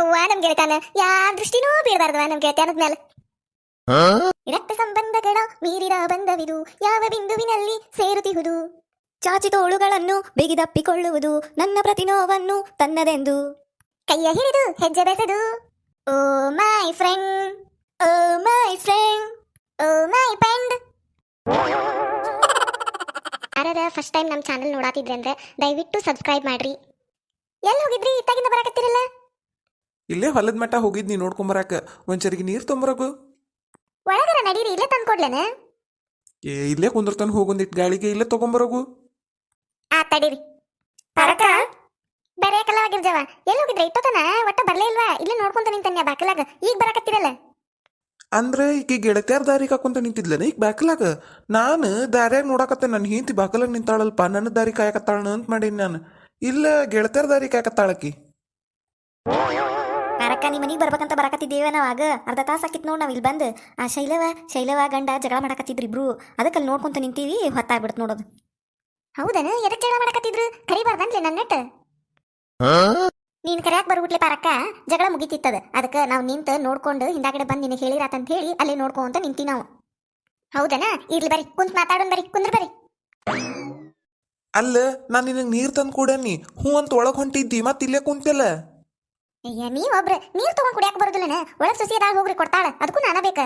ಅವ್ವ ನಮ್ ಗೆಳತಾನ ಯಾ ದೃಷ್ಟಿನೂ ಬೀಳಬಾರ್ದವ ನಮ್ ಗೆಳತಾನದ ಮೇಲೆ ರಕ್ತ ಸಂಬಂಧಗಳ ಮೀರಿದ ಬಂಧವಿದು ಯಾವ ಬಿಂದುವಿನಲ್ಲಿ ಸೇರುತ್ತಿಹುದು? ಚಾಚಿ ತೋಳುಗಳನ್ನು ಬಿಗಿದಪ್ಪಿಕೊಳ್ಳುವುದು ನನ್ನ ಪ್ರತಿನೋವನ್ನು ತನ್ನದೆಂದು? ಕೈಯ ಹಿಡಿದು ಹೆಜ್ಜೆ ಬೆಸೆದು. ಓ my friend. Oh my friend. Oh my friend ಯಾರ ಫಸ್ಟ್ ಟೈಮ್ ನಮ್ಮ ಚಾನಲ್ ನೋಡಾತಿದ್ರೆ ಅಂದ್ರೆ ದಯವಿಟ್ಟು ಸಬ್ಸ್ಕ್ರೈಬ್ ಮಾಡ್ರಿ. ಎಲ್ಲಿ ಹೋಗಿದ್ರಿ? ಇತ್ತಾಗಿಂದ ಬರಾಕತ್ತಿರಲ್ಲ? ಇಲ್ಲೇ ಹೊಲದ ಮಟ್ಟ ಹೋಗಿದ್ ನೀ ನೋಡ್ಕೊಂಬರಾಕ ಒಂಚರಿಗೆ ಚರಿಗೆ ನೀರ್ ತುಂಬರಗು. ಒಳಗರ ನಡೀರಿ ಇಲ್ಲೇ ತಂದ್ಕೊಡ್ಲೇನ? ಏ ಇಲ್ಲೇ ಕುಂದಿರ್ತಾನ ಹೋಗೊಂದಿಟ್ ಗಾಳಿಗೆ ಇಲ್ಲೇ ತಗೊಂಬರಗು. ಆ ತಡೀರಿ. ಪರಕ ಬೇರೆ ಕಲ್ಲವಾಗಿರ್ಜವ. ಎಲ್ಲಿ ಹೋಗಿದ್ರೆ? ಇಟ್ಟೋತನ ಒಟ್ಟ ಬರ್ಲೇ ಇಲ್ವಾ? ಇಲ್ಲೇ ನೋಡ್ಕೊಂತ ನಿಂತನ್ಯ ಬಾಕಲಾಗ. ಈಗ ಬರಕತ್ತಿರಲ್ಲ? ಅಂದ್ರೆ ಈಕೆ ಗೆಳತಿಯಾರ ದಾರಿ ಹಾಕೊಂತ ನಿಂತಿದ್ಲೇನ ಈಗ ಬಾಕಲಾಗ? ನಾನು ದಾರ್ಯಾಗ ನೋಡಕತ್ತೆ ನನ್ನ ಹಿಂತಿ ಬಾಕಲಾಗ ನಿಂತಾಳಲ್ಪ ನನ್ನ ದಾರಿ ಕಾಯಕತ್ತಾಳ ಅಂತ ಮಾಡೀನಿ ನಾನು. ಇಲ್ಲ ಗೆಳತಿಯಾರ ದಾರಿ ಕಾಯಕತ್ತಾಳಕಿ ಅರಕ್ಕ ನಿಮ್ಮ ಮನೆಗೆ ಬರ್ಬೇಕಂತ ಬರಕತ್ತಿದ್ದೇವೆ ನಾವು ಆಗ. ಅರ್ಧ ತಾಸು ಆಕಿತ್ ನೋಡಿ ನಾವು ಇಲ್ಲಿ ಬಂದು. ಆ ಶೈಲವ ಶೈಲವ ಗಂಡ ಜಗಳ ಮಾಡಕತ್ತಿದ್ರು ಇಬ್ರು. ಅದಕ್ಕೆ ಅಲ್ಲಿ ನೋಡ್ಕೊಂತ ನಿಂತೀವಿ ಹೊತ್ತಾಗ್ಬಿಡ್ತು ನೋಡೋದು ಹೌದನ? ಎದಕ್ಕೆ ಜಗಳ ಮಾಡಕತ್ತಿದ್ರು? ಕರಿಬಾರ್ದನ್ಲಿ ನನ್ನ ನೆಟ್ ನೀನ್ ಕರೆಯಾಕ್ ಬರ್ಬಿಟ್ಲೆ ಪಾರಕ್ಕ? ಜಗಳ ಮುಗಿತಿತ್ತದ. ಅದಕ್ಕೆ ನಾವು ನಿಂತ ನೋಡ್ಕೊಂಡು ಹಿಂದಾಗಡೆ ಬಂದು ನಿನಗೆ ಹೇಳಿರಾತಂತ ಹೇಳಿ ಅಲ್ಲೇ ನೋಡ್ಕೊಂತ ನಿಂತಿ ನಾವು. ಹೌದನ? ಇರ್ಲಿ ಬರಿ ಕುಂತ್ ಮಾತಾಡೋಣ ಬರಿ ಕುಂದ್ರ ಬರಿ ಅಲ್ಲ ನಾನು ನಿನಗೆ ನೀರ್ ತಂದು ಕೊಡನಿ. ಹ್ಞೂ ಅಂತ ಒಳಗೆ ಹೊಂಟಿದ್ದಿ ಮತ್ತೆ ಇಲ್ಲೇ ಕುಂತಿಲ್ಲ ಅಯ್ಯ ನೀವೊಬ್ರು ನೀರು ತಗೊಂಡ್ ಕುಡಿಯಾಕ ಬರೋದಿಲ್ಲನ? ಒಳಗ್ ಸುಸಿಯದಾಗ ಹೋಗ್ರಿ, ಕೊಡ್ತಾಳ. ಅದಕ್ಕೂ ನಾನ ಬೇಕ.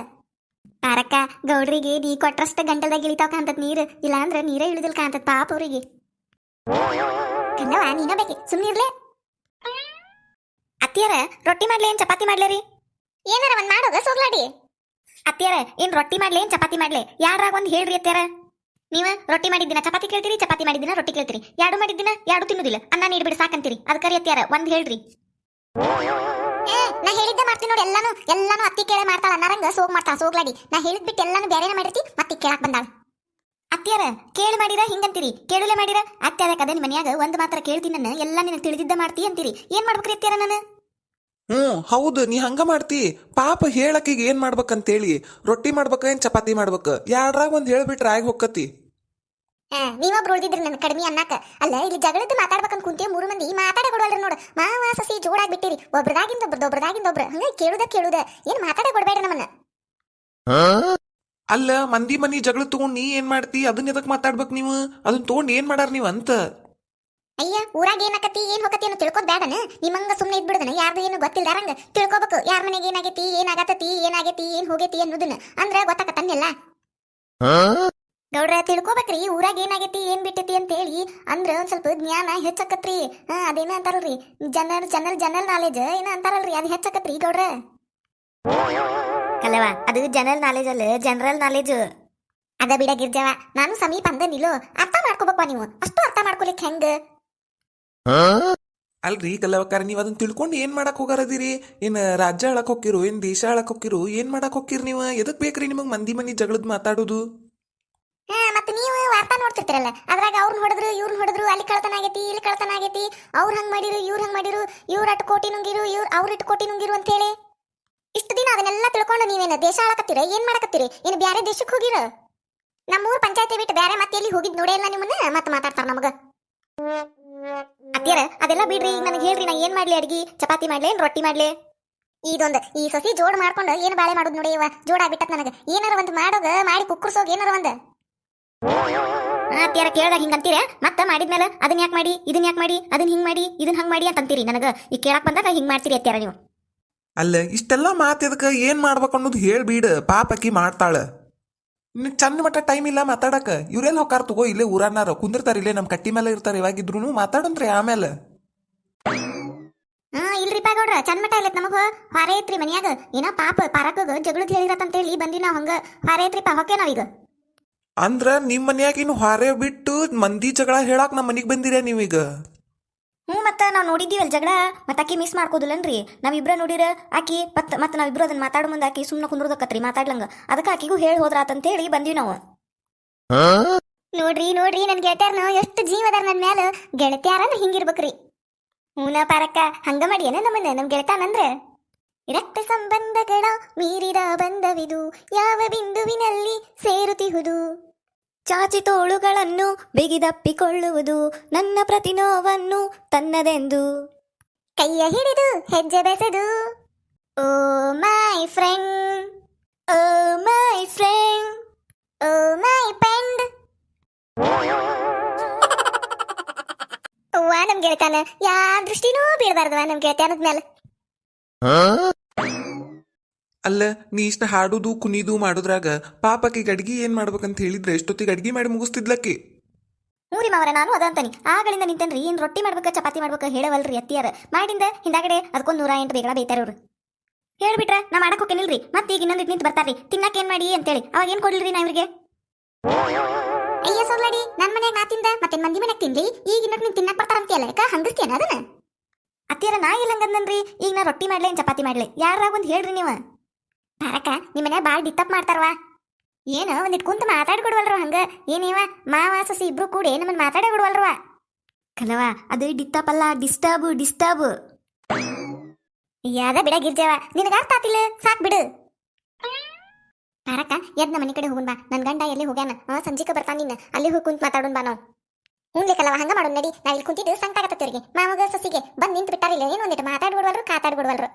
ಪಾರಕ್ಕ ಗೌಡ್ರಿಗೆ ನೀ ಕೊಟ್ರಷ್ಟ ಗಂಟಲ್ದಾಗ ಇಳಿತಾವ ಕಾಂತದ್ ನೀರು. ಇಲ್ಲಾಂದ್ರ ನೀರೇ ಇಳಿದಿಲ್ ಕಾಂತದ್ ಪಾಪ ಅವ್ರಿಗೆ. ಕನ್ನವ ನೀನ ಬೇಕಿ? ಸುಮ್ನಿರ್ಲೆ ಅತ್ತಿಯರ, ರೊಟ್ಟಿ ಮಾಡ್ಲಿ ಏನ್ ಚಪಾತಿ ಮಾಡ್ಲೇರಿ ಏನಾರ ಒಂದ್ ಮಾಡೋದ ಸೋಗ್ಲಾಡಿ. ಅತ್ತಿಯರ, ಏನ್ ರೊಟ್ಟಿ ಮಾಡ್ಲಿ ಏನ್ ಚಪಾತಿ ಮಾಡ್ಲಿ? ಯಾರಾಗ ಒಂದ್ ಹೇಳ್ರಿ ಅತ್ತಿಯರ? ನೀವ, ರೊಟ್ಟಿ ಮಾಡಿದ್ದಿನ ಚಪಾತಿ ಕೇಳ್ತೀರಿ, ಚಪಾತಿ ಮಾಡಿದ್ದಿನ ರೊಟ್ಟಿ ಕೇಳ್ತೀರಿ? ಯಾಡು ಮಾಡಿದ್ದಿನ? ಯಾಡು ತಿನ್ನುದಿಲ್ಲ. ಅನ್ನ ನೀಡ್ಬಿಡಿ, ಸಾಕಂತೀರಿ. ಅದಕ್ಕರಿ ಅತ್ತಿಯರ, ಒಂದ್ ಹೇಳ್ರಿ. ನಾ ಹೇಳಿದ್ದೆ ಮಾಡ್ತೀನಿ ನೋಡಿ, ಎಲ್ಲಾನು ಎಲ್ಲಾನು ಅತ್ತಿ ಕೇಳೇ ಮಾಡ್ತಾಳ, ನರಂಗ ಸೋಗ್ ಮಾಡ್ತಾಳ ಸೋಗ್ಲಾಡಿ ನಾ ಹೇಳಿದ್ ಬಿಟ್ಟು ಎಲ್ಲಾನು ಬೇರೆನೇ ಮಾಡಿರ್ತಿ, ಮತ್ತೆ ಕೇಳಕ್ ಬಂದಾಳ. ಅತ್ತಿಯರ, ಕೇಳಿ ಮಾಡಿರ, ಹಿಂಗಂತೀರಿ? ಕೇಳಲೇ ಮಾಡಿರ? ಅತ್ತೆ ಅದಕ್ಕೆ ಅದೇ ಮನ್ಯಾಗ ಒಂದ್ ಮಾತ್ರ ಕೇಳ್ತೀನಿ ನಾನು, ಎಲ್ಲ ನಿನಗೆ ತಿಳಿದಿದ್ದ ಮಾಡ್ತಿ ಅಂತೀರಿ? ಏನ್ ಮಾಡ್ಬೇಕ್ರಿ ಅತ್ತಿಯರ ನಾನು? ಹ್ಞೂ, ಹೌದು, ನೀ ಹಂಗ ಮಾಡ್ತಿ. ಪಾಪ ಹೇಳಕ್ಕೀಗ ಏನ್ ಮಾಡ್ಬೇಕಂತೇಳಿ, ರೊಟ್ಟಿ ಮಾಡ್ಬೇಕ ಏನ್ ಚಪಾತಿ ಮಾಡ್ಬೇಕ? ಯಾರ್ರಾಗ ಒಂದ್ ಹೇಳ್ಬಿಟ್ರೆ ಆಗಿ ಹೊಕ್ಕತಿ. ನೀವೊಬ್ರು ಉಳ್ದಿದ್ರಿ ನನ್ನ ಕಡಿಮೆ ಅನ್ನಕ ಅಲ್ಲ ಇಲ್ಲಿ ಜಗಳದ್ದು ಮಾತಾಡ್ಬೇಕಂತ ಕುಂತೀವಿ ಮೂರು ಮಂದಿ ಮಾತಾಡೇ ಕೊಡವಲ್ರಿ ನೋಡು. ಮಾವ ಸಸಿ ಜೋಡಾಗಿ ಬಿಟ್ಟಿರಿ. ಒಬ್ರದಾಗಿಂದ ಒಬ್ರದ್ದು ಒಬ್ರದಾಗಿಂದ ಒಬ್ರು. ಹಂಗ ಕೇಳುದ ಕೇಳುದ. ಏನ್ ಮಾತಾಡೇ ಕೊಡ್ಬೇಡ್ರಿ ನಮ್ಮನ್ನ. ಅಲ್ಲ ಮಂದಿ ಮನಿ ಜಗಳ ತಗೊಂಡ್ ನೀ ಏನ್ ಮಾಡ್ತಿ? ಅದನ್ನ ಎದಕ್ ಮಾತಾಡ್ಬೇಕು ನೀವು? ಅದನ್ನ ತಗೊಂಡ್ ಏನ್ ಮಾಡಾರ ನೀವ್ ಅಂತ? ಅಯ್ಯ ಊರಾಗ ಏನಾಕತಿ ಏನ್ ಹೋಗತಿ ಅನ್ನೋ ತಿಳ್ಕೊದ್ ಬೇಡನ ನಿಮ್ಮಂಗ ಸುಮ್ಮನೆ ಇದ್ಬಿಡದನ? ಯಾರ್ದು ಏನು ಗೊತ್ತಿಲ್ದಾರಂಗ ತಿಳ್ಕೊಬೇಕು. ಯಾರ ಮನೆಗೆ ಏನಾಗೈತಿ ಏನಾಗತತಿ ಏನಾಗೈತಿ ಏನ್ ಹೋಗೈತಿ ಅನ್ನೋದನ್ನ. ಅಂದ್ರ ಗೊತ್ತಾಕತ್ತನ್ನೆಲ್ಲ. ಗೌಡ್ರ ತಿಳ್ಕೊಬೇಕ್ರಿ ಊರಾಗ ಏನಾಗೈತಿ ಏನ್ ಬಿಟ್ಟೈತಿ ಅಂತ ಹೇಳಿ ಅಂದ್ರ ಒಂದ್ ಸ್ವಲ್ಪ ಜ್ಞಾನ ಹೆಚ್ಚಕತ್ರಿ. ಹಾ ಅದೇನ ಅಂತಾರಲ್ರಿ ಜನರಲ್ ಜನರಲ್ ಜನರಲ್ ನಾಲೆಜ್ ಏನ ಅಂತಾರಲ್ರಿ ಅದ್ ಹೆಚ್ಚಕತ್ರಿ ಗೌಡ್ರ. ಅಲ್ಲವ ಅದು ಜನರಲ್ ನಾಲೆಜ್ ಅಲ್ಲ ಜನರಲ್ ನಾಲೆಜ್ ಅದ ಬಿಡ ಗಿರ್ಜವ ನಾನು ಸಮೀಪ ಅಂದ ನಿಲ್ಲೋ ಅರ್ಥ ಮಾಡ್ಕೋಬೇಕಪ್ಪ ನೀವು ಅಷ್ಟು ಅರ್ಥ ಮಾಡ್ಕೊಲಿಕ್ ಹೆಂಗ? ಅಲ್ರಿ ಕಲ್ಲವಕ್ಕಾರ ನೀವು ಅದನ್ನ ತಿಳ್ಕೊಂಡು ಏನ್ ಮಾಡಕ್ ಹೋಗಾರದಿರಿ? ಏನ್ ರಾಜ್ಯ ಅಳಕ್ ಹೋಗಿರು ಏನ್ ದೇಶ ಅಳಕ್ ಹೋಗಿರು ಏನ್ ಮಾಡಕ್ ಹೋಗಿರ್ ನೀವು? ಎದಕ್ ಬೇಕ್ರಿ ನಿಮಗ್ ಮಂದಿ ಮನಿ ಜಗಳದ್ ಮಾತಾಡೋದು? ಮತ್ತೆ ನೀವು ವಾರ್ತಾ ನೋಡ್ತಿರ್ತೀರಲ್ಲ, ಅದ್ರಾಗ ಅವ್ರನ್ನ ಹೊಡೆದ್ರು ಇವ್ರನ್ನ ಹೊಡೆದ್ರು, ಅಲ್ಲಿ ಕಳ್ತನ ಆಗೈತಿ, ಇಲ್ಲಿ ಕಳ್ತನ ಆಗೈತಿ, ಅವ್ರು ಹಂಗ್ ಮಾಡಿರು, ಇವ್ರು ಹಂಗ್ ಮಾಡಿರು, ಇವ್ರ ಅಟ್ ಕೋಟಿ ನುಂಗಿರು, ಇವ್ರು, ಅವ್ರ ಇಟ್ಟು ಕೋಟಿ ನುಂಗಿರು ಅಂತ ಹೇಳಿ? ಇಷ್ಟು ದಿನ ಅದನ್ನೆಲ್ಲ ತಿಳ್ಕೊಂಡು ನೀವೇನ ದೇಶ ಆಳಕತ್ತೀರ? ಏನ್ ಮಾಡಕತ್ತೀರಿ? ಏನು ಬ್ಯಾರೆ ದೇಶಕ್ಕೆ ಹೋಗಿರ? ನಮ್ಮೂರ್ ಪಂಚಾಯತಿ ಬಿಟ್ಟು ಬ್ಯಾರೆ ಮತ್ತೆ ಎಲ್ಲಿ ಹೋಗಿದ್ ನೋಡೇ ಇಲ್ಲ ನಿಮ್ಮನ್ನ? ಮತ್ತೆ ಮಾತಾಡ್ತಾರ ನಮಗ. ಅತ್ತಿಯರ, ಅದೆಲ್ಲ ಬಿಡ್ರಿ, ಈಗ ನನಗೆ ಹೇಳ್ರಿ, ನಾ ಏನ್ ಮಾಡ್ಲಿ ಅಡ್ಗಿ? ಚಪಾತಿ ಮಾಡ್ಲಿ, ಏನ್ ರೊಟ್ಟಿ ಮಾಡ್ಲಿ? ಇದೊಂದು ಈ ಸಸಿ ಜೋಡ್ ಮಾಡ್ಕೊಂಡು ಏನ್ ಬಾಳೆ ಮಾಡೋದು ನೋಡಿ ಇವ ಜೋಡ ಆಗ್ಬಿಟ್ಟತ್ ನನಗೆ. ಏನಾರ ಒಂದ್ ಮಾಡೋಗ, ಮಾಡಿ ಕುಕ್ಕರ್ಸೋಗ ಏನಾರ ಒಂದ್. ಅತ್ತಿಯರ ಕೇಳ್ದಾಗ ಹಿಂಗ ಅಂತೀರ? ಮತ್ತ ಮಾಡಿದ್ಮೇಲೆ ಅದನ್ನ ಯಾಕೆ ಮಾಡಿ ಇದನ್ನ ಯಾಕೆ ಮಾಡಿ ಅದನ್ನ ಹಿಂಗ್ ಮಾಡಿ ಇದನ್ನ ಹಂಗ್ ಮಾಡಿ ಅಂತ ಅಂತೀರಿ ನನಗ. ಈ ಕೇಳಕ್ ಬಂದಾಗ ಹಿಂಗ್ ಮಾಡ್ತೀರಿ ಅತ್ತಿಯರ ನೀವು. ಅಲ್ಲ ಇಷ್ಟೆಲ್ಲ ಮಾತ್ ಎದಕ್ಕ ಏನ್ ಮಾಡ್ಬೇಕು ಅನ್ನೋದು ಹೇಳ್ಬೀಡ ಪಾಪ ಅಕ್ಕಿ ಮಾಡ್ತಾಳ. ನಿನಗ್ ಚಂದ ಮಟ್ಟ ಟೈಮ್ ಇಲ್ಲ ಮಾತಾಡಕ? ಇವ್ರೆಲ್ಲ ಹೋಗಾರ ತಗೋ ಇಲ್ಲೇ ಊರನ್ನಾರ ಕುಂದಿರ್ತಾರ ಇಲ್ಲೇ ನಮ್ ಕಟ್ಟಿ ಮೇಲೆ ಇರ್ತಾರ ಇವಾಗಿದ್ರು ಮಾತಾಡಂತ್ರಿ ಆಮೇಲೆ. ಹಾ ಇಲ್ರಿಪ್ಪ ಗೌಡ್ರ ಚಂದ ಮಟ್ಟ ಇಲ್ಲತ್ ನಮಗ ಹೊರ ಐತ್ರಿ ಮನ್ಯಾಗ. ಏನೋ ಪಾಪ ಪಾರಕಗ ಜಗಳದ್ ಹೇಳಿರತ್ತಂತ ಹೇಳಿ ಬಂದಿ ನಾವ್ ಹಂಗ. ಹಾರೇ ಪಾ ಹೊಕ್ಕೆ ನಾವೀಗ. ಅಂದ್ರ ನಿಮ್ ಮನ್ಯಾಗ ಇನ್ನು ಹೊರೆ ಬಿಟ್ಟು ಮಂದಿ ಜಗಳ ಹೇಳಾಕ್ ನಮ್ಮ ಮನಿಗ್ ಬಂದಿರ ನೀವೀಗ? ಹ್ಮ್ ಮತ್ತೆ, ನಾವು ನೋಡಿದ್ದೀವಲ್ಲ ಜಗಳ. ಮತ್ತೆ ಆಕಿ ಮಿಸ್ ಮಾಡ್ಕೋದಿಲ್ಲನ್ರಿ ನಾವಿಬ್ರ ನೋಡಿರ, ಆಕಿ ಮತ್ತ ಮತ್ತೆ ನಾವಿಬ್ರು ಅದನ್ನ ಮಾತಾಡೋ ಮುಂದೆ ಆಕಿ ಸುಮ್ಮನೆ ಕುಂದ್ರದಕ್ಕತ್ರಿ ಮಾತಾಡ್ಲಂಗ. ಅದಕ್ಕೆ ಆಕಿಗೂ ಹೇಳಿ ಹೋದ್ರಾತಂತೇಳಿ ಬಂದೀವಿ ನಾವು. ನೋಡ್ರಿ ನೋಡ್ರಿ ನನ್ ಗೆಳತ್ಯಾರನ ಎಷ್ಟು ಜೀವದಾರ ನನ್ ಮ್ಯಾಲ. ಗೆಳತ್ಯಾರನ ಹಿಂಗಿರ್ಬೇಕ್ರಿ. ಹೂನ ಪಾರಕ್ಕ, ಹಂಗ ಮಾಡಿ ಏನ ನಮ್ಮನ್ನ? ನಮ್ ಗೆಳತಾನಂದ್ರ. ರಕ್ತ ಸಂಬಂಧಗಳ ಮೀರಿದ ಬಂಧವಿದು, ಯಾವ ಬಿಂದುವಿನಲ್ಲಿ ಸೇರುತ್ತಿಹುದು? ಚಾಚಿ ತೋಳುಗಳನ್ನು ಬಿಗಿದಪ್ಪಿಕೊಳ್ಳುವುದು ನನ್ನ ಪ್ರತಿ ನೋವನ್ನು ತನ್ನದೆಂದು. ಕೈಯ ಹಿಡಿದು ಹೆಜ್ಜೆ ಬೆಸೆದು oh my friend oh my friend oh ಮೈ ಪೆಂಡ್. ಅವ್ವ ನಮ್ ಗೆಳತಾನ ಯಾ ದೃಷ್ಟಿನೂ ಬೀಳಬಾರ್ದವ ನಮ್ ಗೆಳತಾನದ ಮೇಲೆ ಅಲ್ಲ, ನೀ ಇಷ್ಟ ಹಾಡುದು, ಕುಣಿದು ಮಾಡುದ್ರಾಗ ಪಾಪಕ್ಕೆ ಅಡ್ಗಿ ಏನ್ ಮಾಡ್ಬೇಕಂತ ಹೇಳಿದ್ರೆ ಎಷ್ಟೊತ್ತಿಗೆ ಅಡ್ಗಿ ಮಾಡಿ ಮುಗಿಸ್ತಿದ್ಲಕ್ಕಿ? ಮೂರಿ ಮಾವರ, ನಾನು ಅದ ಅಂತಾನೆ. ಆಗಳಿಂದ ನಿಂತೇನ್ರಿ, ಏನ್ ರೊಟ್ಟಿ ಮಾಡ್ಬೇಕ, ಚಪಾತಿ ಮಾಡ್ಬೇಕ ಹೇಳವಲ್ರಿ ಅತ್ತಿಯಾರ. ಮಾಡಿಂದ ಹಿಂದಾಗಡೆ ಅದಕ್ಕೊಂದು ನೂರ ಎಂಟು ಬೇಗ ಬೈತಾರ ಅವ್ರು ಹೇಳ್ಬಿಟ್ರ ನಾ ಮಾಡಕ್ ಮತ್ತೆ ಈಗ ಇನ್ನೊಂದು ನಿಂತು ಬರ್ತಾರ್ರಿ. ತಿನ್ನಕ್ಕೆ ಏನ್ ಮಾಡಿ ಅಂತೇಳಿ. ಅವಾಗ ಏನ್ ಕೊಡ್ಲಿರಿ ನಾ ಇವ್ರಿಗೆ? ಅಯ್ಯ, ಸೋಗ್ಲಾಡಿ, ನನ್ ಮನ್ಯಾಗ ನಾ ತಿಂದ ಮತ್ತೆ ಮಂದಿ ಮನ್ಯಾಗ ತಿನ್ಲಿ ಈಗ ಇನ್ನೊಟ್ ನೀನ್ ತಿನ್ನಕ್ ಅಂತ ಯಾಕ? ಹಂಗಸ್ತೀಯನ ಅದನ್ನ? ಅತ್ತಿಯರ ನಾ ಇಲ್ಲ ಈಗ ನಾ ರೊಟ್ಟಿ ಮಾಡ್ಲೇನ್ ಚಪಾತಿ ಮಾಡ್ಲಿ. ಯಾರಾಗ ಒಂದ್ ಹೇಳ್ರಿ ನೀವು? ತಾರಕ ನಿಮ್ಮನೆ ಭಾಳ ಡಿತ್ತಪ್ ಮಾಡ್ತಾರವಾ ಏನು ಒಂದಿಟ್ಟು ಕುಂತ ಮಾತಾಡ್ಕೊಡ್ವಲ್ರ ಹಂಗ? ಏನೇವ ಮಾವ ಸಸಿ ಇಬ್ರು ಕೂಡಿ ನಮ್ಮನ್ ಮಾತಾಡಕೊಡ್ವಲ್ರವ ಕಲವ ಅದು ಡಿಸ್ಟರ್ಬ್ ಅಲ್ಲ, ಡಿಸ್ಟರ್ಬ್ ಡಿಸ್ಟರ್ಬ್. ಯಾದ ಬಿಡ ಗಿರ್ಜವ, ನಿನಗ ಅರ್ಥ ಆತಿಲ್ಲ? ಸಾಕ್ ಬಿಡು. ತಾರಕ ಎದ್ ನಮ್ಮ ಮನೆ ಕಡೆ ಹೋಗುನ್ ಬಾ. ನನ್ ಗಂಡ ಎಲ್ಲಿ ಹೋಗ್ಯಾನ? ಅವ ಸಂಜಿಕ ಬರ್ತಾನ ನಿನ್ನ. ಅಲ್ಲಿ ಹೋಗಿ ಕುಂತ ಮಾತಾಡೋನ್ ಬಾ ನಾವು. ಕಲವಾ ಹಂಗ ಮಾಡೋಣ ನಡಿ. ನಾವ್ ಇಲ್ಲಿ ಕುಂತಿದ್ದು ಸಂಕಟಾಗತ್ತವ್ರಿಗೆ ಮಾವಾಗ, ಸಸಿಗೆ ಬಂದ್ ನಿಂತು ಬಿಟ್ಟಾರಿಲ್ಲ ಏನು ಒಂದಿಟ್ಟು ಮಾತಾಡ್ಬಿಡ್ವಲ್ರು ಕಾತಾಡ್ಬಿಡ್ವಲ್ರು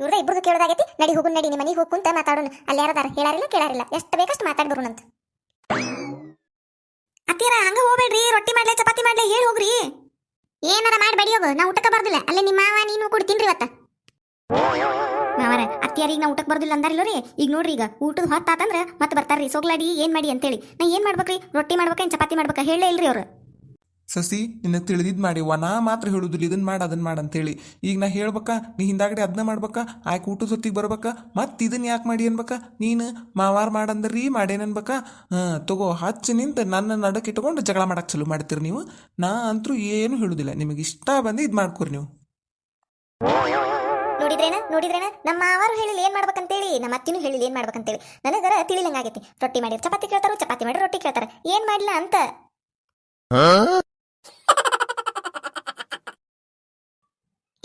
ಇವ್ರದ ಇಬ್ರದ್ದು ಕೇಳೋದಾಗೈತಿ, ನಡಿ ಹೋಗು, ನಡಿ ನಿಮ್ಮ ಮನೆಗೆ ಹೋಗಿ ಕುಂತ ಮಾತಾಡೋಣ. ಅಲ್ಲಿ ಯಾರದಾರ ಹೇಳಾರಿಲ್ಲ ಕೇಳಾರಿಲ್ಲ. ಎಷ್ಟು ಬೇಕಷ್ಟು ಮಾತಾಡ್ಬರೋಣಂತ ಅತ್ತಿಯಾರ, ಹಂಗ ಹೋಗ್ಬೇಡ್ರಿ, ರೊಟ್ಟಿ ಮಾಡ್ಲೆ, ಚಪಾತಿ ಮಾಡ್ಲೆ, ಹೇಳಿ ಹೋಗ್ರಿ. ಏನಾರ ಮಾಡ್ಬೇಡಿ ಬಡಿ ಹೋಗು, ನಾ ಊಟಕ್ಕೆ ಬರ್ದಿಲ್ಲ. ಅಲ್ಲೇ ನಿಮ್ಮ ಮಾವ, ನೀನು ಕೂಡ ಇವತ್ತ. ಮಾವರ ಅತ್ತಿಯಾರಿಗೆ ನಾ ಊಟಕ್ಕೆ ಬರ್ದಿಲ್ಲ ಅಂದಾರಿಲ್ಲ ರೀ. ಈಗ ನೋಡ್ರಿ ಈಗ, ಊಟದ ಹೊತ್ತಾತಂದ್ರೆ ಮತ್ತೆ ಬರ್ತಾರ್ರಿ. ಸೋಗ್ಲಾಡಿ, ಏನ್ ಮಾಡಿ ಅಂತೇಳಿ. ನಾ ಏನ್ ಮಾಡ್ಬೇಕ್ರಿ? ರೊಟ್ಟಿ ಮಾಡ್ಬೇಕೇನ್ ಚಪಾತಿ ಮಾಡ್ಬೇಕಾ? ಹೇಳೇ ಇಲ್ರಿ ಅವ್ರು. ಸಸಿ ನಿನ್ನ ತಿಳಿದಿದ್ ಮಾಡಿವ ನಾ ಮಾತ್ರ ಹೇಳುದಿಲ್ಲ ಇದನ್ನು ಮಾಡ ಅದನ್ ಮಾಡ ಅಂತೇಳಿ. ಈಗ ನಾ ಹೇಳ್ಬೇಕ ನೀ ಹಿಂದಾಗಡೆ ಅದನ್ನ ಮಾಡ್ಬೇಕಾ ಆಯ್ಕೆ ಊಟದ ಹೊತ್ತಿಗೆ ಬರ್ಬೇಕಾ ಮತ್ತೆ ಇದನ್ ಯಾಕೆ ಮಾಡಿ ಅನ್ಬೇಕ? ನೀನು ಮಾವಾರ ಮಾಡಂದ್ರಿ ಮಾಡೇನ್ ಅನ್ಬೇಕಾ? ಹಾಂ ತಗೋ ಹಚ್ಚಿ ನಿಂತು ನನ್ನ ನಡಕ್ಕೆ ಇಟ್ಕೊಂಡು ಜಗಳ ಮಾಡಕ್ಕೆ ಚಲೋ ಮಾಡ್ತೀರಿ ನೀವು. ನಾ ಅಂತೂ ಏನು ಹೇಳುದಿಲ್ಲ ನಿಮಗೆ ಇಷ್ಟ ಬಂದು ಇದು ಮಾಡ್ಕೋರಿ ನೀವು. ನೋಡಿದ್ರೇನ? ನೋಡಿದ್ರೇನ? ನಮ್ಮ ಮಾವಾರು ಹೇಳಿಲ್ಲ ಏನ್ ಮಾಡ್ಬೇಕಂತೇಳಿ ನಮ್ಮ ಅತ್ತಿನೂ ಹೇಳಿಲ್ಲ ಏನ್ ಮಾಡ್ಬೇಕಂತೇಳಿ ನನಗರ ತಿಳಿಲಂಗಾಗೈತಿ ರೊಟ್ಟಿ ಮಾಡಿ ಚಪಾತಿ ಕೇಳ್ತಾರೋ ಚಪಾತಿ ಮಾಡಿ ರೊಟ್ಟಿ ಕೇಳ್ತಾರ. ಏನ್ ಮಾಡ್ಲಾ ಅಂತ.